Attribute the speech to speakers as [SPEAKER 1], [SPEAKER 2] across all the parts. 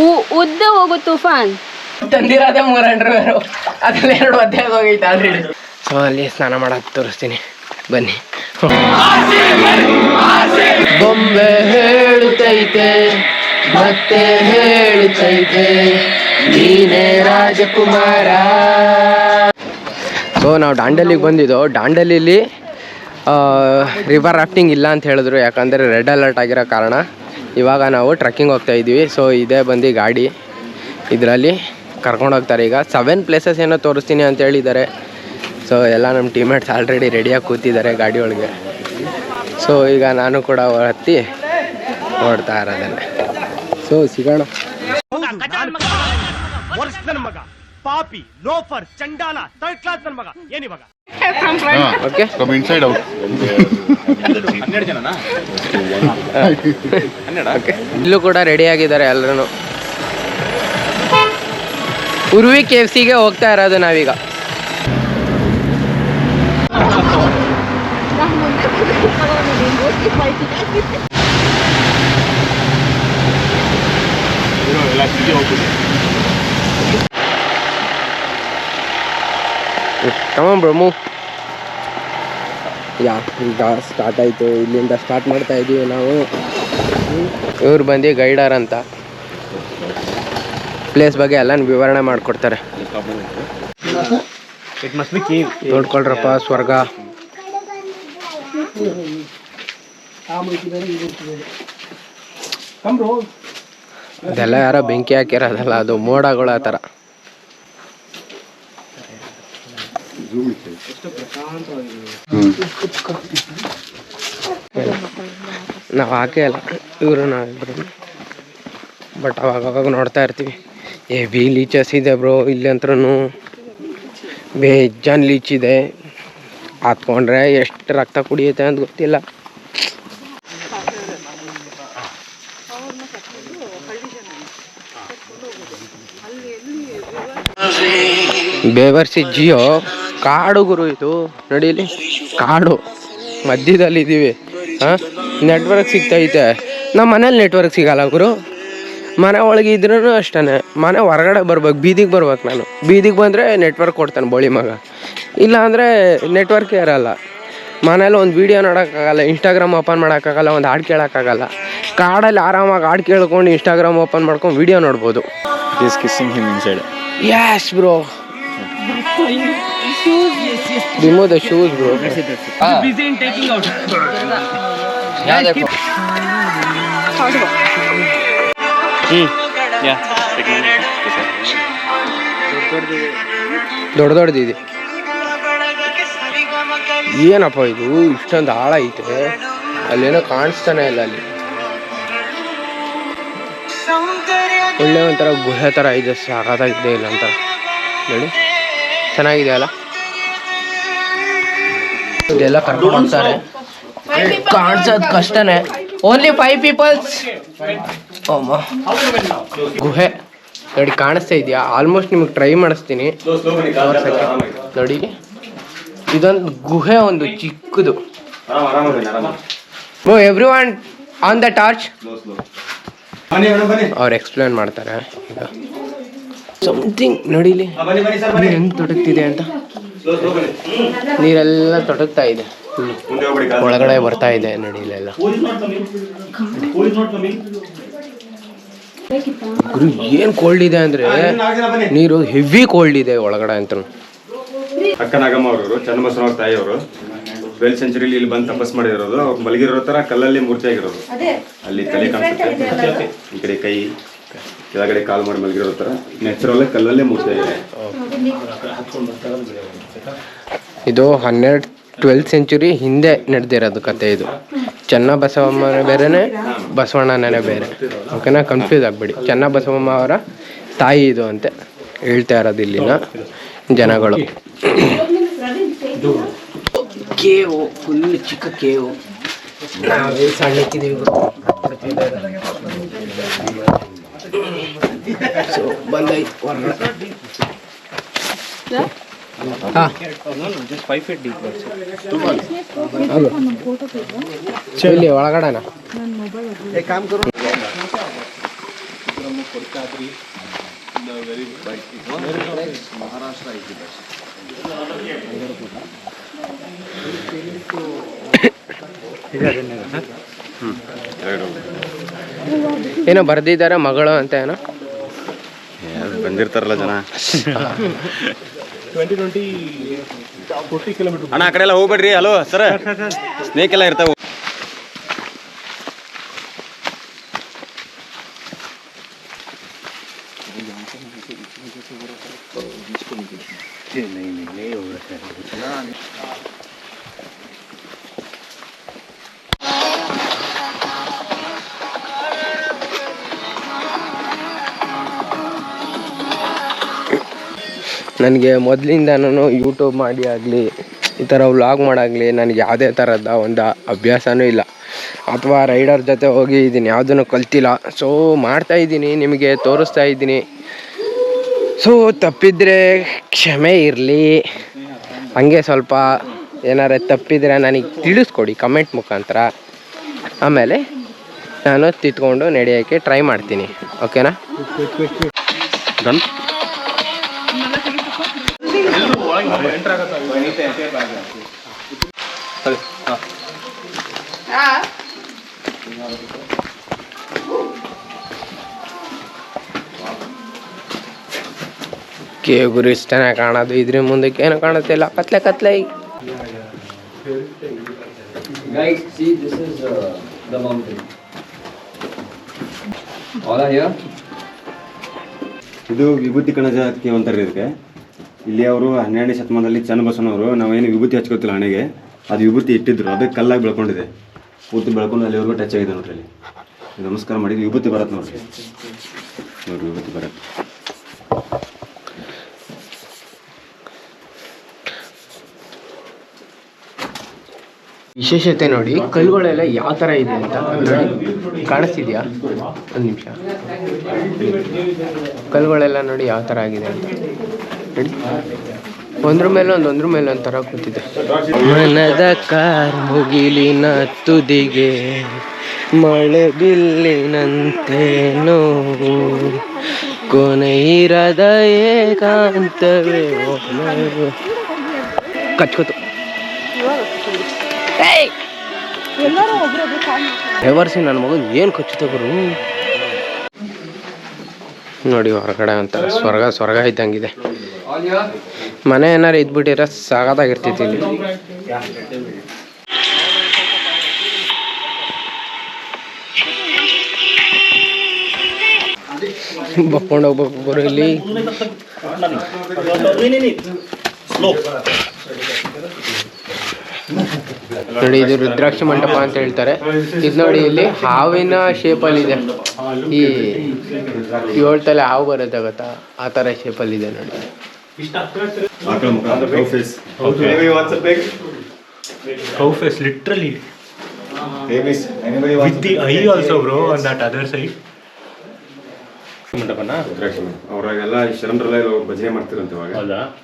[SPEAKER 1] ಉ- ಉದ್ದ ಹೋಗು ತುಫಾನ್.
[SPEAKER 2] ತಂದಿರೋದೇ ಮೂರು ಅಂಡರ್ವೇರು ಅದ್ರಲ್ಲಿ ಎರಡು ಅಧ್ಯಾಯ ಹೋಗೈತೆ ಆಲ್ರೆಡಿ. ಸೊ ಅಲ್ಲಿ ಸ್ನಾನ ಮಾಡಕ್ಕೆ ತೋರಿಸ್ತೀನಿ. ಬನ್ನಿ. ಬೊಂಬೆ ಹೇಳುತ್ತೈತೆ ಮತ್ತೆ ಹೇಳುತ್ತೈತೆ ನೀನೇ ರಾಜಕುಮಾರ. ಸೊ ನಾವು ದಾಂಡಲಿಗೆ ಬಂದಿದ್ದು. ದಾಂಡಲಿಲಿ ರಿವರ್ ರಾಫ್ಟಿಂಗ್ ಇಲ್ಲ ಅಂತ ಹೇಳಿದ್ರು. ಯಾಕಂದರೆ ರೆಡ್ ಅಲರ್ಟ್ ಆಗಿರೋ ಕಾರಣ. ಇವಾಗ ನಾವು ಟ್ರಕ್ಕಿಂಗ್ ಹೋಗ್ತಾ ಇದ್ದೀವಿ. ಸೊ ಇದೇ ಬಂದು ಗಾಡಿ. ಇದರಲ್ಲಿ ಕರ್ಕೊಂಡು ಹೋಗ್ತಾರೆ. ಈಗ ಸೆವೆನ್ ಪ್ಲೇಸಸ್ ಏನೋ ತೋರಿಸ್ತೀನಿ ಅಂತ ಹೇಳಿದ್ದಾರೆ. ಸೊ ಎಲ್ಲ ನಮ್ಮ ಟೀಮೇಟ್ಸ್ ಆಲ್ರೆಡಿ ರೆಡಿಯಾಗಿ ಕೂತಿದ್ದಾರೆ ಗಾಡಿ ಒಳಗೆ. ಸೊ ಈಗ ನಾನು ಕೂಡ ಹತ್ತಿ ಓಡ್ತಾ ಇರೋದನ್ನೇ. ಸೊ ಸಿಗೋಣ.
[SPEAKER 3] ಪಾಪಿ ಲೋಫರ್ ಚಂಡಾಲ ಥರ್ಡ್ ಕ್ಲಾಸ್ ನನ್ನ ಮಗ. ಏನಿವಾಗ
[SPEAKER 2] okay
[SPEAKER 4] out inside out.
[SPEAKER 2] Okay ಇಲ್ಲೂ ಕೂಡ ರೆಡಿ ಆಗಿದ್ದಾರೆ ಎಲ್ಲರೂ ಉರ್ವಿ ಕೆ ಎಫ್ ಸಿಗೆ ಹೋಗ್ತಾ ಇರೋದು ನಾವೀಗ. ಕಮ ಬ್ರಹ್ಮು ಯಾ ಈಗ ಸ್ಟಾರ್ಟ್ ಆಯಿತು. ಇಲ್ಲಿಂದ ಸ್ಟಾರ್ಟ್ ಮಾಡ್ತಾ ಇದ್ದೀವಿ ನಾವು. ಇವ್ರು ಬಂದು ಗೈಡರ್ ಅಂತ. ಪ್ಲೇಸ್ ಬಗ್ಗೆ ಎಲ್ಲ ವಿವರಣೆ ಮಾಡಿಕೊಡ್ತಾರೆ. ನೋಡ್ಕೊಳ್ರಪ್ಪ ಸ್ವರ್ಗ. ಅದೆಲ್ಲ ಯಾರೋ ಬೆಂಕಿ ಹಾಕಿರೋದಲ್ಲ ಅದು ಮೋಡಗಳ ಆ ಥರ ನಾವು ಹಾಕೇ ಅಲ್ಲ, ಇವರು ನಾವಿಬ್ರು ಬಟ್ ಅವಾಗ ಅವಾಗ ನೋಡ್ತಾ ಇರ್ತೀವಿ. ಏ ಬಿ ಲೀಚಸ್ ಇದೆ ಬ್ರೋ ಇಲ್ಲಿ ಅಂತ್ರೂ ಬೇಜಾನ್ ಲೀಚ್ ಇದೆ. ಎಷ್ಟು ರಕ್ತ ಕುಡಿಯುತ್ತೆ ಅಂತ ಗೊತ್ತಿಲ್ಲ. ಬೇವರ್ಸಿ ಜಿಯೋ. ಕಾಡು ಗುರು ಇದು. ನಡೀಲಿ. ಕಾಡು. ಮಧ್ಯದಲ್ಲಿ ಇದ್ದೀವಿ ಹಾಂ? ನೆಟ್ವರ್ಕ್ ಸಿಗ್ತೈತೆ. ನಮ್ಮ ಮನೇಲಿ ನೆಟ್ವರ್ಕ್ ಸಿಗಲ್ಲ ಗುರು. ಮನೆ ಒಳಗೆ ಇದ್ರೂ ಅಷ್ಟೇ ಮನೆ ಹೊರಗಡೆ ಬರ್ಬೇಕು ಬೀದಿಗೆ ಬರ್ಬೇಕು ನಾನು. ಬೀದಿಗೆ ಬಂದರೆ ನೆಟ್ವರ್ಕ್ ಕೊಡ್ತಾನೆ ಬೋಳಿ ಮಗ. ಇಲ್ಲ ಅಂದರೆ ನೆಟ್ವರ್ಕೇ ಇರಲ್ಲ. ಮನೇಲಿ ಒಂದು ವೀಡಿಯೋ ನೋಡೋಕ್ಕಾಗಲ್ಲ ಇನ್ಸ್ಟಾಗ್ರಾಮ್ ಓಪನ್ ಮಾಡೋಕ್ಕಾಗಲ್ಲ ಒಂದು ಹಾಡು ಕೇಳೋಕ್ಕಾಗಲ್ಲ. ಕಾಡಲ್ಲಿ ಆರಾಮಾಗಿ ಹಾಡು ಕೇಳ್ಕೊಂಡು ಇನ್ಸ್ಟಾಗ್ರಾಮ್ ಓಪನ್ ಮಾಡ್ಕೊಂಡು ವೀಡಿಯೋ ನೋಡ್ಬೋದು.
[SPEAKER 4] Yes kissing him
[SPEAKER 2] Yes, Yes. Remove the shoes, bro.
[SPEAKER 3] busy in taking out.
[SPEAKER 2] ದೊಡ್ಡ ದೊಡ್ಡದಿದೆ ಏನಪ್ಪ ಇದು? ಇಷ್ಟೊಂದು ಆಳ ಐತೆ. ಅಲ್ಲೇನೋ ಕಾಣಿಸ್ತಾನೆ ಇಲ್ಲ ಅಲ್ಲಿ. ಒಳ್ಳೆ ಒಂಥರ ಗುಹೆ ಥರ ಇದೆ ಸಾಕಾಗಿದೆ ಇಲ್ಲ ಅಂತ. ನೋಡಿ. ಚೆನ್ನಾಗಿದೆ ಅಲ್ಲ? ಇದೆಲ್ಲ ಕರ್ಕೊಂಡು ಹೋಗ್ತಾರೆ. ಕಾಣಿಸೋದು ಕಷ್ಟನೇ. ಓನ್ಲಿ ಫೈವ್ ಪೀಪಲ್ಸ್ ಗುಹೆ. ನೋಡಿ, ಕಾಣಿಸ್ತಾ ಇದೆಯಾ? ಆಲ್ಮೋಸ್ಟ್ ನಿಮಗೆ ಟ್ರೈ ಮಾಡಿಸ್ತೀನಿ. ನೋಡಿ. ಇದೊಂದು ಗುಹೆ ಒಂದು ಚಿಕ್ಕದು. ಓ every one on the torch ಅವ್ರು ಎಕ್ಸ್ಪ್ಲೇನ್ ಮಾಡ್ತಾರೆ. ಸಮಥಿಂಗ್ ನೋಡಿಲಿ ಹೆಂಗ್ ತೊಡಗ್ತಿದೆ ಅಂತ? ನೀರೆಲ್ಲ ತೊಡಗ್ತಾ ಇದೆ. ಒಳಗಡೆ ಬರ್ತಾ ಇದೆ ನಡೀಲೆಲ್ಲ ಗುರು ಏನ್ ಕೋಲ್ಡ್ ಇದೆ ಅಂದ್ರೆ ನೀರು ಹೆವಿ ಕೋಲ್ಡ್ ಇದೆ ಒಳಗಡೆ ಅಂತ.
[SPEAKER 5] ಅಕ್ಕ ನಾಗಮ್ಮ ಅವರು ಚನ್ನಬಸವನವ್ರ ತಾಯಿಯವರು ಟ್ವೆಲ್ ಸೆಂಚುರಿಲಿ ಇಲ್ಲಿ ಬಂದು ತಪಸ್ ಮಾಡಿರೋದು. ಅವ್ರು ಮಲಗಿರೋ ತರ ಕಲ್ಲಲ್ಲಿ ಮೂರ್ತಿ ಆಗಿರೋದು ಅಲ್ಲಿ ತಲೆ ಕಾಣಿಸುತ್ತೆ. ಈ ಕಡೆ ಕೈ ಕೆಳಗಡೆ ಕಾಲು ಮಾಡಿ ಮಲಗಿರೋ ತರ. ನೆಚ್ಚರಲ್ಲೇ ಕಲ್ಲಲ್ಲೇ ಮೂರ್ತಿ ಆಗಿದೆ
[SPEAKER 2] ಇದು ಹನ್ನೆರಡು ಟ್ವೆಲ್ತ್ ಸೆಂಚುರಿ ಹಿಂದೆ ನಡೆದಿರೋದು ಕತೆ ಇದು. ಚೆನ್ನ ಬಸವಮ್ಮನ ಬೇರೆನೆ ಬಸವಣ್ಣನೇ ಬೇರೆ. ಓಕೆನಾ ಕನ್ಫ್ಯೂಸ್ ಆಗಬೇಡಿ. ಚೆನ್ನ ಬಸವಮ್ಮ ಅವರ ತಾಯಿ ಇದು ಅಂತ. ಹೇಳ್ತಾ ಇರೋದು ಇಲ್ಲಿನ ಜನಗಳು. ಕೇವು, ಫುಲ್ ಚಿಕ್ಕ ಸಣ್ಣಕ್ಕಿದ್ದೀವಿ ಹಾಂ ಇಲ್ಲಿ ಒಳಗಡೆನಾ? ಏನೋ ಬರ್ದಿದ್ದಾರೆ ಮಗಳು ಅಂತ ಏನೋ?
[SPEAKER 5] ಬಂದಿರ್ತಾರಲ್ಲ ಜನ. ಅಣ್ಣ ಆ ಕಡೆ ಎಲ್ಲ ಹೋಗ್ಬೇಡ್ರಿ. ಹಲೋ ಸರ್ ಸ್ನೇಕ್ ಎಲ್ಲ ಇರ್ತಾವ.
[SPEAKER 2] ನನಗೆ ಮೊದಲಿಂದನೂ ಯೂಟ್ಯೂಬ್ ಮಾಡಿ ಆಗಲಿ ಈ ಥರ ವ್ಲಾಗ್ ಮಾಡಾಗಲಿ ನನಗೆ ಯಾವುದೇ ಥರದ ಒಂದು ಅಭ್ಯಾಸವೂ ಇಲ್ಲ. ಅಥವಾ ರೈಡರ್ ಜೊತೆ ಹೋಗಿ ಇದನ್ನು ಯಾವುದನ್ನು ಕಲ್ತಿಲ್ಲ. ಸೊ ಮಾಡ್ತಾ ಇದ್ದೀನಿ ನಿಮಗೆ ತೋರಿಸ್ತಾ ಇದ್ದೀನಿ ಸೊ ತಪ್ಪಿದ್ರೆ ಕ್ಷಮೆ ಇರಲಿ. ಹಂಗೆ ಸ್ವಲ್ಪ ಏನಾರ ತಪ್ಪಿದರೆ ನನಗೆ ತಿಳಿಸ್ಕೊಡಿ ಕಮೆಂಟ್ ಮುಖಾಂತರ. ಆಮೇಲೆ ನಾನು ತಿತ್ಕೊಂಡು ನಡೆಯೋಕ್ಕೆ ಟ್ರೈ ಮಾಡ್ತೀನಿ. ಓಕೆನಾ
[SPEAKER 5] ಡನ್
[SPEAKER 2] ಕೆ ಗುರು ಇಷ್ಟನೇ ಕಾಣೋದು. ಇದ್ರ ಮುಂದಕ್ಕೆ ಏನು ಕಾಣುತ್ತಿಲ್ಲ ಕತ್ಲೆ ಕತ್ಲೆ.
[SPEAKER 6] Uh,
[SPEAKER 5] ಇದು ವಿಭೂತಿ ಕಣಜ ಅದಕ್ಕೆ ಅಂತಾರೆ ಇದಕ್ಕೆ ಇಲ್ಲಿ ಅವರು ಹನ್ನೆರಡನೇ ಶತಮಾನದಲ್ಲಿ ಚನ್ನಬಸವನವರು ನಾವೇನು ವಿಭೂತಿ ಹಚ್ಕೋತಿಲ್ಲ ಹಣೆಗೆ, ಅದು ವಿಭೂತಿ ಇಟ್ಟಿದ್ರು ಅದಕ್ಕೆ ಕಲ್ಲಾಗಿ ಬೆಳ್ಕೊಂಡಿದೆ. ಪೂರ್ತಿ ಬೆಳ್ಕೊಂಡು ಅಲ್ಲಿವರೆಗೂ ಟಚ್ ಆಗಿದೆ ನೋಡ್ರಿ ಅಲ್ಲಿ. ನಮಸ್ಕಾರ ಮಾಡಿದ್ವಿ ವಿಭೂತಿ ಬರತ್ತೆ ನೋಡ್ರಿ. ನೋಡ್ರಿ ವಿಭೂತಿ ಬರತ್ತೆ
[SPEAKER 2] ವಿಶೇಷತೆ ನೋಡಿ ಕಲ್ಲುಗಳೆಲ್ಲ ಯಾವ ಥರ ಇದೆ ಅಂತ ನೋಡಿ, ಕಾಣಿಸ್ತಿದ್ಯಾ? ಒಂದು ನಿಮಿಷ. ಕಲ್ಲುಗಳೆಲ್ಲ ನೋಡಿ ಯಾವ ಥರ ಆಗಿದೆ ಅಂತ. ಒಂದ್ರ ಮೇಲೆ ಒಂದು ಒಂದ್ರ ಮೇಲೆ ತರ ಕೂತಿದೆ. ಮನದ ಕಾರ್ ಮುಗಿಲಿನ ತುದಿಗೆ ಮಳೆ ಬಿಲ್ಲಿನಂತೆ ನೋವು. ಕೊನೆ ಇರದ ಏಕಾಂತವೇ. ಕಚ್ಕೋತು. ಎವರ್ಸಿ ನನ್ನ ಮಗನ್ ಏನು ಕಚ್ಚುತ್ತೆ ಗುರು? ನೋಡಿ ಹೊರಗಡೆ ಒಂಥರ ಸ್ವರ್ಗ ಸ್ವರ್ಗ ಇದ್ದಂಗಿದೆ? ಮನೆ ಏನಾರು ಇದ್ಬಿಟ್ಟಿರ ಸಾಗದಾಗಿರ್ತೈತಿ ಇಲ್ಲಿ. ಬಕ್ಕೊಂಡು ಹೋಗ್ಬೇಕು ಬರೋ ಇಲ್ಲಿ. ನೋಡಿ, ಇದು ರುದ್ರಾಕ್ಷಿ ಮಂಟಪ ಅಂತ ಹೇಳ್ತಾರೆ. ಇದು ನೋಡಿ, ಇಲ್ಲಿ ಹಾವಿನ ಶೇಪಲ್ಲಿ ಇದೆ ಈ ಏಳು ತಲೆ ಹಾವು ಬರುತ್ತೆ ಗೊತ್ತಾ? ಆ ಥರ ಶೇಪಲ್ಲಿ ಇದೆ ನೋಡಿ.
[SPEAKER 5] ಆಕಳ ಮುಖ.
[SPEAKER 3] literally. With the eye also, bro, on that other side. ಮಂಟಪನ?
[SPEAKER 5] ರುದ್ರಾಕ್ಷಿ. ಅವ್ರಾಗೆಲ್ಲ ಶರಣರೆಲ್ಲ ಭಜನೆ ಮಾಡ್ತಿರಂತೆ ಇವಾಗ.
[SPEAKER 3] ಹೌದಾ?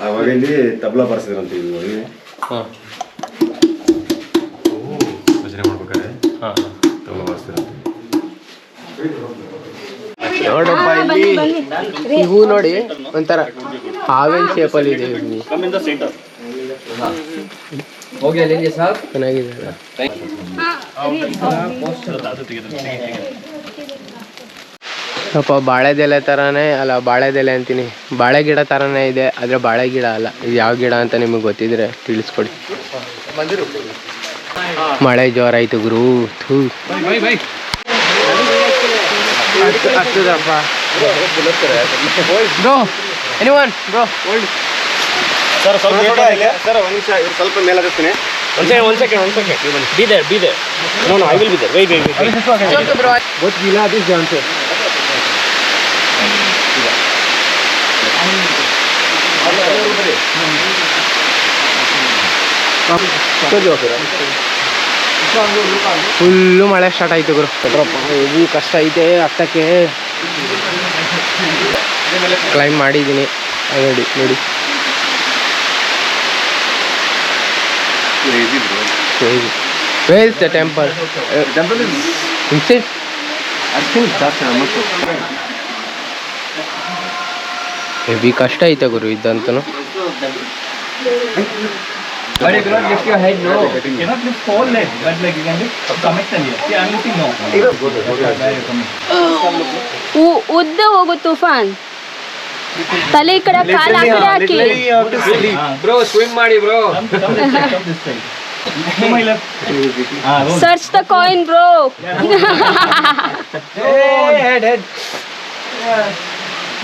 [SPEAKER 5] ಅವಾಗ ಇಲ್ಲಿ ತಬ್ಲಾ ಬಾರಿಸಿದ್ರಂತೆ ಇವಾಗ. ಹಾಂ. ಭಜನೆ ಮಾಡ್ಬೇಕಾದ್ರೆ?
[SPEAKER 3] ಹಾಂ.
[SPEAKER 2] ನೋಡಪ್ಪ ಇಲ್ಲಿ ಈ ಹೂ ನೋಡಿ ಒಂಥರ ಹಾವಿನ ಶೇಪಲ್ಲಿ ಇದೆ
[SPEAKER 6] ಸಾರ್
[SPEAKER 2] ಚೆನ್ನಾಗಿದೆ? ಸ್ವಲ್ಪ ಬಾಳೆದೆಲೆ ಥರನೇ ಅಲ್ಲ ಬಾಳೆದೆಲೆ ಅಂತೀನಿ. ಬಾಳೆ ಗಿಡ ಥರನೇ ಇದೆ ಆದರೆ ಬಾಳೆ ಗಿಡ ಅಲ್ಲ. ಇದು ಯಾವ ಗಿಡ ಅಂತ ನಿಮಗೆ ಗೊತ್ತಿದ್ರೆ ತಿಳಿಸ್ಕೊಡಿ. ಮಳೆ ಜೋರಾಯ್ತು ಗುರು. ಥೂ. ಹತ್ತು- ಹತ್ತದಪ್ಪ ಬ್ರೋ ಎನಿವನ್ ಬ್ರೋ
[SPEAKER 5] ಸರ್ ಸ್ವಲ್ಪ ಸರ್ ಒಂದು ನಿಮಿಷ ಇವ್ರು ಸ್ವಲ್ಪ ಮೇಲೆ ಹತ್ತಿಸ್ತೀನಿ
[SPEAKER 3] One second, one second, one second. Be there, be there. No, no, I will be there. Wait, wait, wait. wait.
[SPEAKER 2] Bro both ಗಿಲಾ this Johnson full ಮಳೆ ಸ್ಟಾರ್ಟ್ ಆಯ್ತು ಗುರು ಪೆಟ್ರಪ್ಪ ಇದು ಕಷ್ಟ ಐತೆ ಹತ್ತಕ್ಕೆ. ಕ್ಲೈಮ್ ಮಾಡಿದ್ದೀನಿ ನೋಡಿ. ನೋಡಿ where is the temple
[SPEAKER 5] temple is
[SPEAKER 2] inside
[SPEAKER 5] I think that's almost
[SPEAKER 2] heavy ಕಷ್ಟ ಐತೆ ಗುರು ಇದ್ದಂತೂ
[SPEAKER 6] But you cannot lift your head, no.
[SPEAKER 3] cannot lift whole leg, but like you can lift some extent here. See, I'm lifting now. Where you coming?
[SPEAKER 1] ಉ- ಉದ್ದ ಹೋಗು ತುಫಾನ್ ತಲೆ ಈ ಕಡೆ ಕಾಲ ಆ ಕಡೆ ಹಾಕಿ
[SPEAKER 6] Bro, swim ಮಾಡಿ bro.
[SPEAKER 3] Come, come this side, come this side. To my left. Ah, roll.
[SPEAKER 1] Search the coin bro
[SPEAKER 6] Hey, head, head.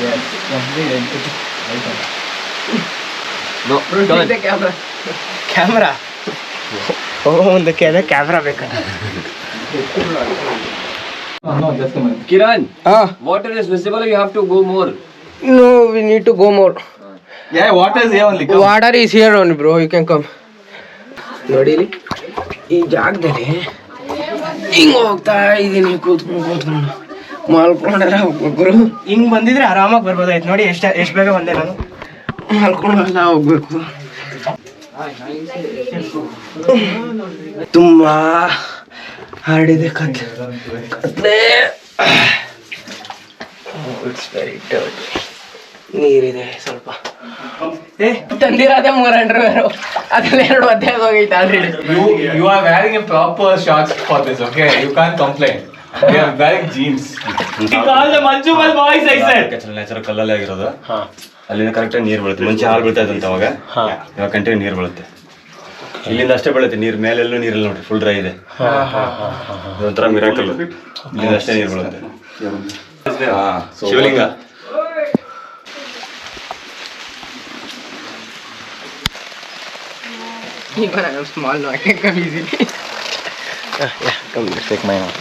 [SPEAKER 3] Yes. Complete and put it right on.
[SPEAKER 6] No, turn.
[SPEAKER 2] Camera ಓ ಒಂದು ಕೆರೆ camera ಬೇಕ.
[SPEAKER 6] Kiran water is visible you have to go more.
[SPEAKER 2] No we need to go more
[SPEAKER 3] yeah water is here only
[SPEAKER 2] water is here only bro you can come ನೋಡಿ ಇಲ್ಲಿ, ಈ ಜಾಗದಲ್ಲಿ ಹಿಂಗ್ ಹೋಗ್ತಾ ಇದ್ದೀನಿ ಕೂತ್ಕೊಂಡು ಕೂತ್ಕೊಂಡು. ಮಲ್ಕೊಂಡ್ರೆ ಒಬ್ಬೊಬ್ರು. ಹಿಂಗ್ ಬಂದಿದ್ರೆ ಆರಾಮಾಗಿ ಬರ್ಬೋದಾಯ್ತು. ನೋಡಿ ಎಷ್ಟು ಎಷ್ಟು ಬೇಗ ಬಂದೆ ನಾನು. ಮಲ್ಕೊಂಡೆಲ್ಲ ಹೋಗ್ಬೇಕು. ತುಂಬಾ ಹರಡಿದೆ ಕತ್ಲೆ ಕತ್ಲೆ ಇಟ್ಸ್ ವೆರಿ ನೀರಿದೆ ಸ್ವಲ್ಪ ಏ ತಂದಿರೋದೇ ಮೂರ್ ಅಂಡರ್ವೇರು ಅದ್ರಲ್ಲಿ ಎರಡು ಒದ್ದೆ ಹೋಗೈತೆ already
[SPEAKER 4] You you are wearing a proper shorts for this, okay? You can't complain. You are wearing jeans.
[SPEAKER 3] Call the Manju Bal boys, I said.
[SPEAKER 5] Natural ಕಲ್ಲಲ್ಲೇ ಆಗಿರೋದು ಅಲ್ಲಿಂದ ಕರೆಕ್ಟಾಗಿ ನೀರು ಬೀಳುತ್ತೆ. ಮುಂಚೆ ಹಾಲು ಬೀಳ್ತಾ ಇದ್ದಂತ ಅವಾಗ. ಇವಾಗ ಕಂಟಿನ್ಯೂ ನೀರು ಬೀಳುತ್ತೆ. ಇಲ್ಲಿಂದ ಅಷ್ಟೇ ಬೀಳುತ್ತೆ. ನೀರು ಮೇಲೆಲ್ಲೂ ನೀರಿಲ್ಲ ನೋಡ್ರಿ ಫುಲ್ ಡ್ರೈ ಇದೆ. ಒಂಥರ ಮಿರಾಕಲ್ ಇಲ್ಲಿಂದ ಅಷ್ಟೇ ನೀರು ಬೀಳುತ್ತೆ.
[SPEAKER 2] Shivalinga.
[SPEAKER 4] Take mine out.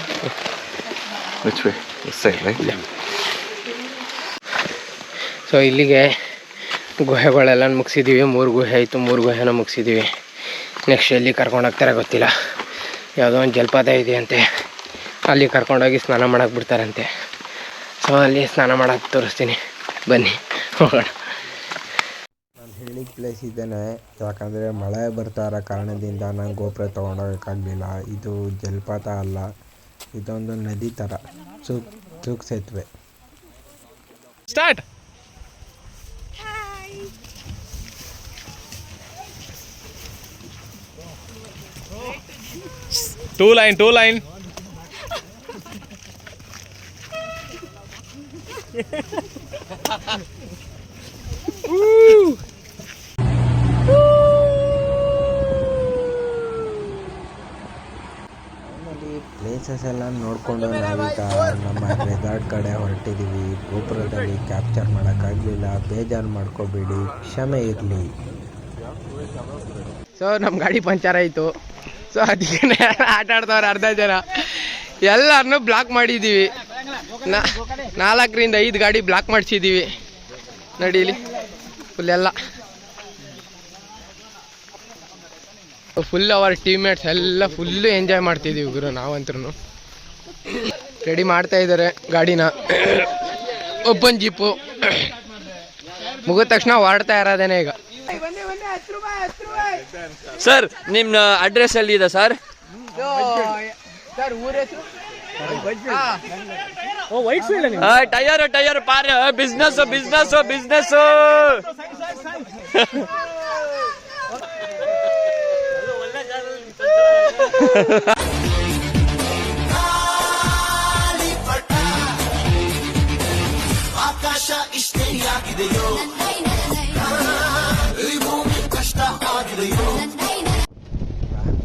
[SPEAKER 4] Which way? This side, right?
[SPEAKER 2] So ಇಲ್ಲಿಗೆ ಗುಹೆಗಳೆಲ್ಲ ಮುಗಿಸಿದ್ದೀವಿ ಮೂರು ಗುಹೆ ಆಯಿತು. ಮೂರು ಗುಹೆನ ಮುಗಿಸಿದ್ದೀವಿ ನೆಕ್ಸ್ಟ್ ಎಲ್ಲಿ ಕರ್ಕೊಂಡು ಹೋಗ್ತಾರೆ ಗೊತ್ತಿಲ್ಲ. ಯಾವುದೋ ಒಂದು ಜಲಪಾತ ಇದೆಯಂತೆ. ಅಲ್ಲಿ ಕರ್ಕೊಂಡೋಗಿ ಸ್ನಾನ ಮಾಡೋಕ್ಕೆ ಬಿಡ್ತಾರಂತೆ. ಸೊ ಅಲ್ಲಿ ಸ್ನಾನ ಮಾಡೋಕ್ಕೆ ತೋರಿಸ್ತೀನಿ. ಬನ್ನಿ ಹೋಗೋಣ.
[SPEAKER 7] ನಾನು ಹೇಳಿದ ಪ್ಲೇಸ್ ಇದ್ದೇನೆ. ಯಾಕಂದರೆ ಮಳೆ ಬರ್ತಾ ಇರೋ ಕಾರಣದಿಂದ ನಾನು ಗೋಪುರ ತೊಗೊಂಡೋಗೋಕ್ಕಾಗಲಿಲ್ಲ. ಇದು ಜಲಪಾತ ಅಲ್ಲ. ಇದೊಂದು ನದಿ ಥರ ಸೂಕ್ ಚುಕ್ ಸೇತುವೆ.
[SPEAKER 3] Two line two line
[SPEAKER 7] Woo! Places ಎಲ್ಲ ನೋಡಿಕೊಂಡು ನಾವೀಗ ನಮ್ಮ ರೆಸಾರ್ಟ್ ಕಡೆ ಹೊರಟಿದ್ದೀವಿ ಗೋಪುರದಲ್ಲಿ ಕ್ಯಾಪ್ಚರ್ ಮಾಡೋಕ್ಕಾಗಲಿಲ್ಲ ಬೇಜಾರು ಮಾಡ್ಕೋಬೇಡಿ. ಕ್ಷಮೆ ಇರಲಿ.
[SPEAKER 2] ಸೊ ನಮ್ಮ ಗಾಡಿ ಪಂಚರ್ ಆಯಿತು. ಸೊ ಅದಕ್ಕೆ ಆಟ ಅರ್ಧ ಜನ. ಎಲ್ಲರನ್ನೂ ಬ್ಲಾಕ್ ಮಾಡಿದ್ದೀವಿ ನಾಲ್ಕರಿಂದ ಐದು ಗಾಡಿ ಬ್ಲಾಕ್ ಮಾಡಿಸಿದ್ದೀವಿ ನಡೀಲಿ. ಫುಲ್ ಎಲ್ಲ ಫುಲ್ ಅವರ್ ಟೀಮ್ಮೇಟ್ಸ್ ಎಲ್ಲ ಫುಲ್ಲು ಎಂಜಾಯ್ ಮಾಡ್ತಿದ್ದೀವಿ ಗುರು ನಾವಂತ್ರೂ ರೆಡಿ ಮಾಡ್ತಾ ಇದ್ದಾರೆ ಗಾಡಿನ. ಓಪನ್ ಜೀಪು ಮುಗಿದ ತಕ್ಷಣ ಹೊರಡ್ತಾ ಇರೋದೇನೆ ಈಗ.
[SPEAKER 6] ಸರ್ ನಿಮ್ಮ ಅಡ್ರೆಸ್ ಅಲ್ಲಿ ಇದೆ ಸರ್
[SPEAKER 2] ಸರ್ ಊರ ಹೆಸರು?
[SPEAKER 6] ಟೈರ್ ಟೈರ್ ಪಾರ್ ಬಿಸ್ನೆಸ್ ಬಿಸ್ನೆಸ್ ಬಿಸ್ನೆಸ್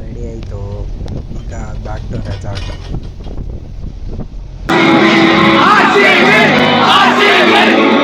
[SPEAKER 7] ರೆಡಿ ಆಯಿತು ಈಗ ಬ್ಯಾಕ್ ಟು ರೆಸಾರ್ಟ್
[SPEAKER 2] ನಡುವಲ್ಲಿ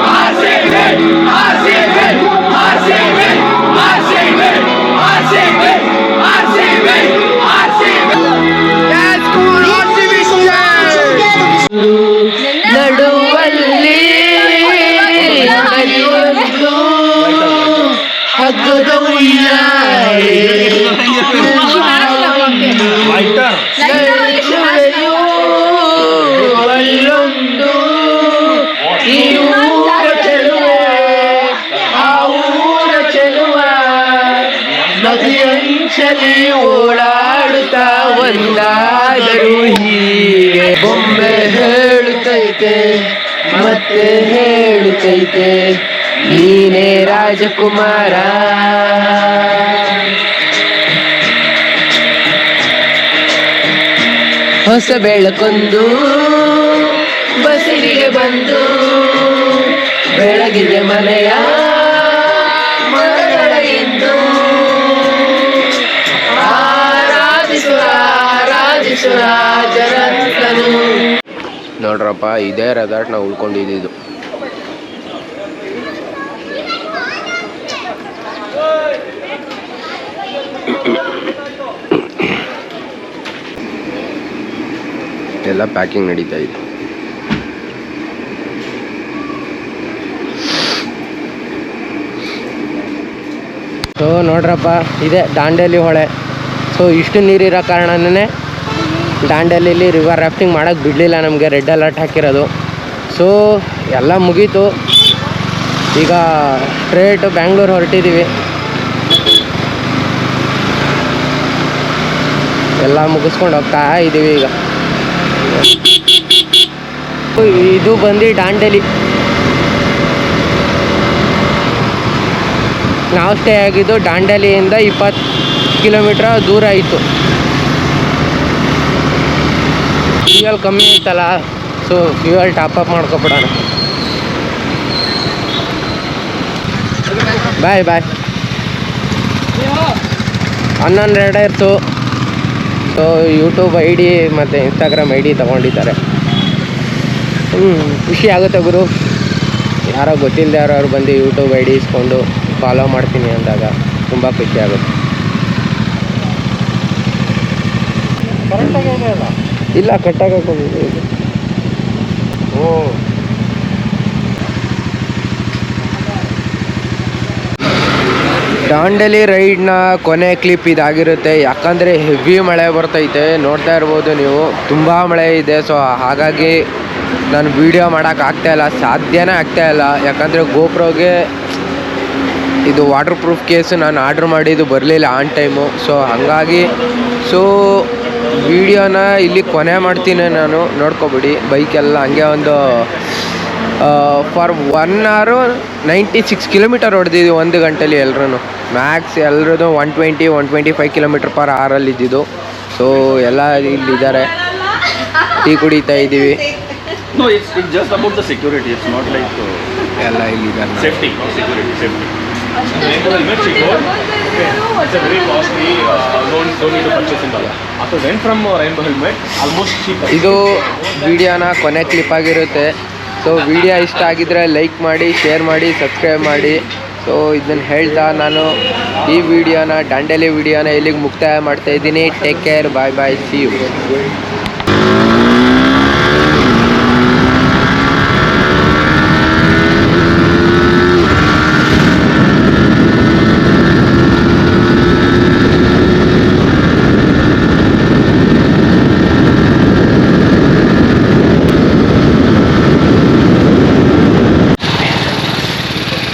[SPEAKER 2] ಮತ್ತೆ ಚೈತೆ ನೀನೇ ರಾಜಕುಮಾರ. ಹೊಸ ಬೆಳಕೊಂದು ಬಸಿರಿಗೆ ಬಂದು ಬೆಳಗಿದೆ ಮನೆಯ ಮನದೊಳಗಿಂದು ಆರಾಧಿಸುವ ರಾಜಿಸುವ ಜನತನು ನೋಡ್ರಪ್ಪ, ಇದೇ ರೆಸಾರ್ಟ್ ನಾವು ಉಳ್ಕೊಂಡಿದ್ದು ಎಲ್ಲ ಪ್ಯಾಕಿಂಗ್ ನಡೀತಾ ಇದೆ. ಸೊ ನೋಡ್ರಪ್ಪ, ಇದೆ ದಾಂಡೇಲಿ ಹೊಳೆ. ಸೊ ಇಷ್ಟು ನೀರಿರೋ ಕಾರಣನೇ ದಾಂಡೇಲಿಲಿ ರಿವರ್ ರಾಫ್ಟಿಂಗ್ ಮಾಡೋಕ್ಕೆ ಬಿಡಲಿಲ್ಲ ನಮಗೆ ರೆಡ್ ಅಲರ್ಟ್ ಹಾಕಿರೋದು. ಸೊ ಎಲ್ಲ ಮುಗೀತು. ಈಗ ಸ್ಟ್ರೇಟ್ ಬ್ಯಾಂಗ್ಳೂರು ಹೊರಟಿದ್ದೀವಿ ಎಲ್ಲ ಮುಗಿಸ್ಕೊಂಡು ಹೋಗ್ತಾ ಇದ್ದೀವಿ ಈಗ. ಇದು ಬಂದು ದಾಂಡೇಲಿ. ನಾವು ಸ್ಟೇ ಆಗಿದ್ದು ದಾಂಡೇಲಿಯಿಂದ ಇಪ್ಪತ್ತು ಕಿಲೋಮೀಟ್ರ್ ದೂರ ಇತ್ತು ಫ್ಯೂಯಲ್ ಕಮ್ಮಿ ಐತಲ್ಲ ಸೊ ಫ್ಯೂಯಲ್ ಅಪ್ ಮಾಡ್ಕೊಬಿಡೋಣ. ಬಾಯ್ ಬಾಯ್ ಹನ್ನೊಂದು ಇರ್ತು. ಸೊ ಯೂಟ್ಯೂಬ್ ಐ ಡಿ ಮತ್ತು ಇನ್ಸ್ಟಾಗ್ರಾಮ್ ಐ ಡಿ ತೊಗೊಂಡಿದ್ದಾರೆ. ಹ್ಞೂ ಖುಷಿ ಆಗುತ್ತೆ ಗುರು. ಯಾರೋ ಗೊತ್ತಿಲ್ಲದೆ ಯಾರು ಬಂದು ಯೂಟ್ಯೂಬ್ ಐ ಡಿ ಇಸ್ಕೊಂಡು ಫಾಲೋ ಮಾಡ್ತೀನಿ ಅಂದಾಗ ತುಂಬ ಖುಷಿ ಆಗುತ್ತೆ. ಇಲ್ಲ ಕಟ್ಟಾಗಕ್ಕೆ ಓ. ದಾಂಡೇಲಿ ರೈಡ್ನ ಕೊನೆ ಕ್ಲಿಪ್ ಇದಾಗಿರುತ್ತೆ. ಯಾಕಂದರೆ ಹೆವಿ ಮಳೆ ಬರ್ತೈತೆ. ನೋಡ್ತಾ ಇರ್ಬೋದು ನೀವು. ತುಂಬ ಮಳೆ ಇದೆ. ಸೊ ಹಾಗಾಗಿ ನಾನು ವೀಡಿಯೋ ಮಾಡೋಕೆ ಆಗ್ತಾ ಇಲ್ಲ. ಸಾಧ್ಯನೇ ಆಗ್ತಾ ಇಲ್ಲ. ಯಾಕಂದರೆ ಗೋಪ್ರೋಗೆ ಇದು ವಾಟರ್ ಪ್ರೂಫ್ ಕೇಸ್ ನಾನು ಆರ್ಡ್ರ್ ಮಾಡಿದ್ದು ಬರಲಿಲ್ಲ ಆನ್ ಟೈಮು ಸೊ ಹಾಗಾಗಿ ಸೊ ವಿಡಿಯೋನ ಇಲ್ಲಿ ಕೊನೆ ಮಾಡ್ತೀನಿ ನಾನು. ನೋಡ್ಕೊಬಿಡಿ. ಬೈಕೆಲ್ಲ ಹಂಗೆ ಒಂದು ಫಾರ್ ಒನ್ ಅವರು ನೈಂಟಿ ಸಿಕ್ಸ್ ಕಿಲೋಮೀಟರ್ ಹೊಡೆದಿದ್ವಿ ಒಂದು ಗಂಟೆಲಿ ಎಲ್ಲರೂ max ಎಲ್ರದ್ದು one twenty one twenty five kilometre per ಆರಲ್ಲಿ ಇದ್ದಿದ್ದು. ಸೊ ಎಲ್ಲ ಇಲ್ಲಿದ್ದಾರೆ ಟೀ ಕುಡಿತಾ ಇದ್ದೀವಿ.
[SPEAKER 5] Uh,
[SPEAKER 2] ಎಲ್ಲ ಇಲ್ಲಿದ್ದಾರೆ
[SPEAKER 5] ಸೆಕ್ಯೂರಿಟಿ not
[SPEAKER 2] ಇದು ವಿಡಿಯೋನ ಕೊನೆ ಕ್ಲಿಪ್ ಆಗಿರುತ್ತೆ. ಸೊ ವಿಡಿಯೋ ಇಷ್ಟ ಆಗಿದ್ರೆ ಲೈಕ್ ಮಾಡಿ ಶೇರ್ ಮಾಡಿ ಸಬ್ಸ್ಕ್ರೈಬ್ ಮಾಡಿ. ಸೊ ಇದನ್ನ ಹೇಳ್ತಾ ನಾನು ಈ ವಿಡಿಯೋನ ದಾಂಡೇಲಿ ವಿಡಿಯೋನ ಇಲ್ಲಿಗೆ ಮುಕ್ತಾಯ ಮಾಡ್ತಾ ಇದ್ದೀನಿ. Take care bye bye see you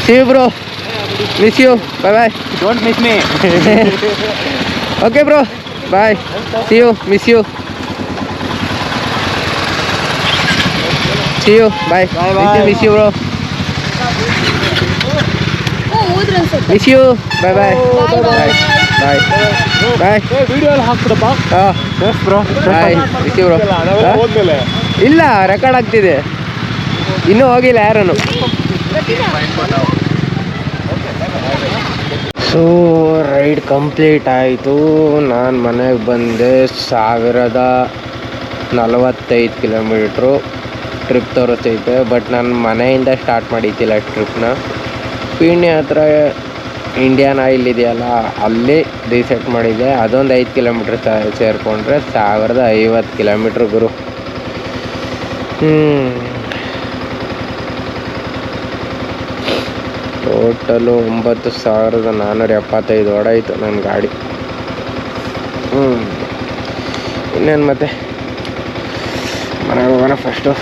[SPEAKER 2] see you bro miss you bye bye
[SPEAKER 3] Don't miss me.
[SPEAKER 2] Okay bro bye see you miss you see you bye miss you bro miss you bye bye bye bye bye
[SPEAKER 3] video ಎಲ್ಲ ಹಾಕ್ಬಿಡಪ್ಪ.
[SPEAKER 2] ಹಾಂ
[SPEAKER 3] yes
[SPEAKER 2] bro bye miss you
[SPEAKER 3] bro
[SPEAKER 2] ಇಲ್ಲ record ಆಗ್ತಿದೆ ಇನ್ನೂ ಹೋಗಿಲ್ಲ ಯಾರನ್ನು. So ride complete ಆಯಿತು. ನಾನು ಮನೆಗೆ ಬಂದೆ ಸಾವಿರದ ನಲವತ್ತೈದು ಕಿಲೋಮೀಟ್ರು ಟ್ರಿಪ್ ತೋರಿಸ್ತೈತೆ. ಬಟ್ ನಾನು ಮನೆಯಿಂದ ಸ್ಟಾರ್ಟ್ ಮಾಡಿದ್ದಿಲ್ಲ ಟ್ರಿಪ್ನ ಪೀಣ್ಯ ಹತ್ರ ಇಂಡಿಯನ್ ಆಯಿಲ್ ಇದೆಯಲ್ಲ, ಅಲ್ಲಿ ರೀಸೆಟ್ ಮಾಡಿದ್ದೆ ಅದೊಂದು ಐದು ಕಿಲೋಮೀಟ್ರ್ ಸೇರಿಕೊಂಡ್ರೆ ಸಾವಿರದ ಐವತ್ತು ಕಿಲೋಮೀಟ್ರ್ ಗುರು. ಹ್ಞೂ ಟೋಟಲು ಒಂಬತ್ತು ಸಾವಿರದ ನಾನ್ನೂರ ಎಪ್ಪತ್ತೈದು ಹೊಡಾಯಿತು ನನ್ನ ಗಾಡಿ. ಹ್ಞೂ ಇನ್ನೇನು ಮತ್ತೆ? ಮನೆಗೆ ಹೋಗೋಣ ಫಸ್ಟು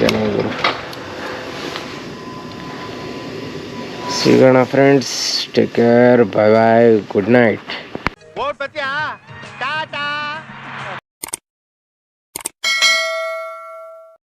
[SPEAKER 2] ಚೆನ್ನಾಗಿ ಸಿಗೋಣ friends take care bye bye good night